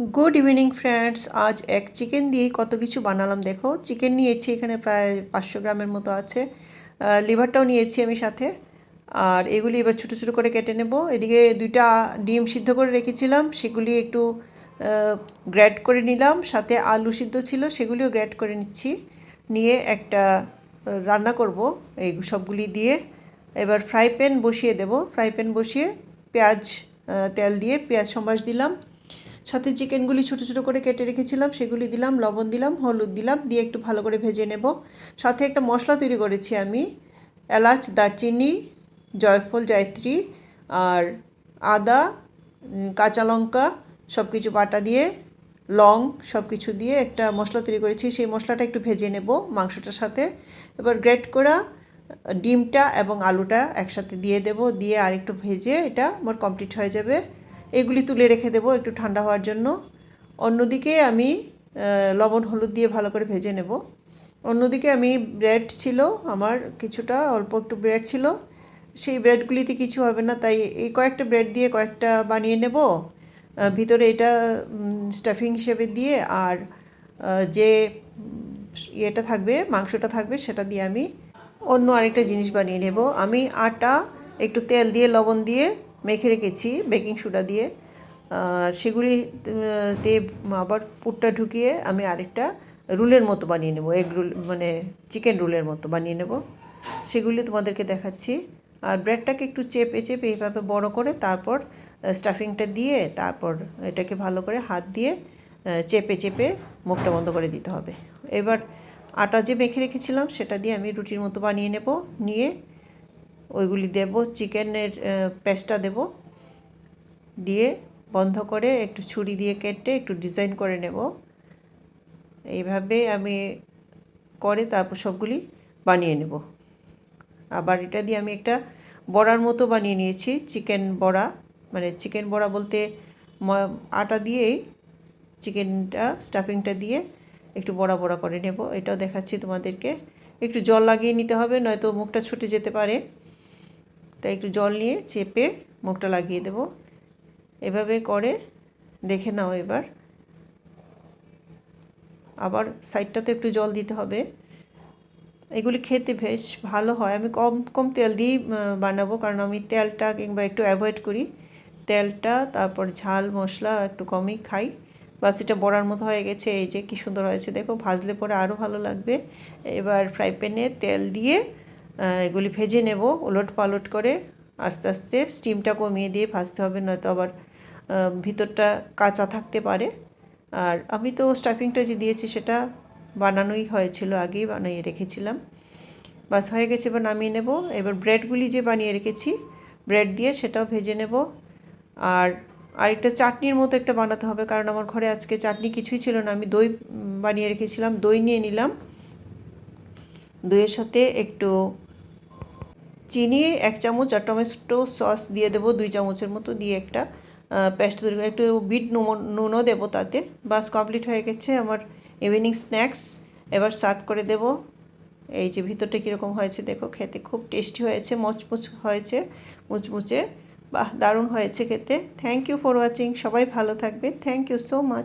Good evening friends আজ এক chicken দিয়ে কত কিছু বানালাম দেখো। চিকেন নিয়েছি এখানে প্রায় পাঁচশো গ্রামের মতো আছে। লিভারটাও নিয়েছি আমি সাথে। আর এগুলি এবার ছোটো ছোটো করে কেটে নেব। এদিকে দুইটা ডিম সিদ্ধ করে রেখেছিলাম। সেগুলি একটু গ্র্যাড করে নিলাম। সাথে আলু সিদ্ধ ছিল, সেগুলিও গ্র্যাড করে নিচ্ছি। নিয়ে একটা রান্না করব এই সবগুলি দিয়ে। এবার ফ্রাই প্যান বসিয়ে দেব। ফ্রাই প্যান বসিয়ে পেঁয়াজ তেল দিয়ে পেঁয়াজ সম্বাস দিলাম। সাথে চিকেনগুলি ছোটো ছোটো করে কেটে রেখেছিলাম, সেগুলি দিলাম, লবণ দিলাম, হলুদ দিলাম, দিয়ে একটু ভালো করে ভেজে নেব। সাথে একটা মশলা তৈরি করেছি আমি, এলাচ, দারচিনি, জয়ফল, জয়ত্রী, আর আদা কাঁচা লঙ্কা সব কিছু বাটা দিয়ে, লং সব কিছু দিয়ে একটা মশলা তৈরি করেছি। সেই মশলাটা একটু ভেজে নেব মাংসটার সাথে। এবার গ্রেট করা ডিমটা এবং আলুটা একসাথে দিয়ে দেব, দিয়ে আর একটু ভেজে এটা আমার কমপ্লিট হয়ে যাবে। এগুলি তুলে রেখে দেবো একটু ঠান্ডা হওয়ার জন্য। অন্যদিকে আমি লবণ, হলুদ দিয়ে ভালো করে ভেজে নেব। অন্যদিকে আমি ব্রেড ছিল, আমার কিছুটা অল্প একটু ব্রেড ছিল। সেই ব্রেডগুলিতে কিছু হবে না, তাই এই কয়েকটা ব্রেড দিয়ে কয়েকটা বানিয়ে নেব। ভিতরে এটা স্টাফিং হিসেবে দিয়ে আর যে, ইয়েটা থাকবে, মাংসটা থাকবে, সেটা দিয়ে আমি অন্য আরেকটা জিনিস বানিয়ে নেব। আমি আটা, একটু তেল দিয়ে, লবণ দিয়ে মেখে রেখেছি বেকিং সোডা দিয়ে। আর সেগুলি আহ, তে আবার পুরটা ঢুকিয়ে আমি আরেকটা রুলের মতো বানিয়ে নেব এগ রুল মানে চিকেন রুলের মতো বানিয়ে নেব। সেগুলি তোমাদেরকে দেখাচ্ছি। আর ব্রেডটাকে একটু চেপে চেপে এইভাবে বড় করে তারপর স্টাফিংটা দিয়ে তারপর এটাকে ভালো করে হাত দিয়ে চেপে চেপে মুখটা বন্ধ করে দিতে হবে। এবার আটা যে মেখে রেখেছিলাম সেটা দিয়ে আমি রুটির মতো বানিয়ে নেব নিয়ে ওইগুলি দেব, চিকেনের পেস্টটা দেব। দিয়ে বন্ধ করে একটু ছুরি দিয়ে কেটে একটু ডিজাইন করে নেব। এইভাবে আমি করে তারপর সবগুলি বানিয়ে নেব। আবার এটা দিয়ে আমি একটা বড়ার মতো বানিয়ে নিয়েছি, চিকেন বড়া। মানে চিকেন বড়া বলতে আটা দিয়েই চিকেনটা, স্টাফিংটা দিয়ে একটু বড়া বড়া করে নেব। এটাও দেখাচ্ছি তোমাদেরকে। একটু জল লাগিয়ে নিতে হবে, নয়তো মুখটা ছুটে যেতে পারে। তাই একটু জল নিয়ে চেপে মুখটা লাগিয়ে দেব। এভাবে করে দেখে নাও এবার। আবার সাইডটাতে একটু জল দিতে হবে। এগুলি খেতে বেশ ভালো হয়। আমি কম কম তেল দিয়েই বানাবো। কারণ আমি তেলটা কিংবা একটু অ্যাভয়েড করি। তেলটা, তারপর ঝাল, মশলা একটু কমই খাই। বাস এটা বড়ার মতো হয়ে গেছে। এই যে কি সুন্দর হয়েছে। দেখো, ভাজলে পরে আরও ভালো লাগবে। এবার ফ্রাই প্যানে তেল দিয়ে এগুলি ভেজে নেব, ওলট পালট করে আস্তে আস্তে স্টিমটা কমিয়ে দিয়ে ভাজতে হবে, নয়তো আবার ভিতরটা কাঁচা থাকতে পারে। আর আমি তো স্টাফিংটা যে দিয়েছি সেটা বানানোই হয়েছিল আগেই, বানিয়ে রেখেছিলাম। বাস হয়ে গেছে, এবার নামিয়ে নেব। এবার ব্রেডগুলি যে বানিয়ে রেখেছি ব্রেড দিয়ে সেটাও ভেজে নেব। আর আরেকটা চাটনির মতো একটা বানাতে হবে, কারণ আমার ঘরে আজকে চাটনি কিছুই ছিল না। আমি দই বানিয়ে রেখেছিলাম, দই নিয়ে নিলাম। দইয়ের সাথে একটু চিনি এক চামচ আর টমেটো সস দিয়ে দেবো দুই চামচের মতো দিয়ে একটা পেস্ট তৈরি করে, একটু বিট নুন- নুনও দেবো তাতে। বাস কমপ্লিট হয়ে গেছে আমার ইভিনিং স্ন্যাক্স এবার সার্ভ করে দেব। এই যে ভিতরটা কীরকম হয়েছে দেখো, খেতে খুব টেস্টি হয়েছে, মচমচ হয়েছে, মুচমুচে। বাহ, দারুণ হয়েছে খেতে। থ্যাংক ইউ ফর ওয়াচিং সবাই ভালো থাকবে থ্যাংক ইউ সো মাচ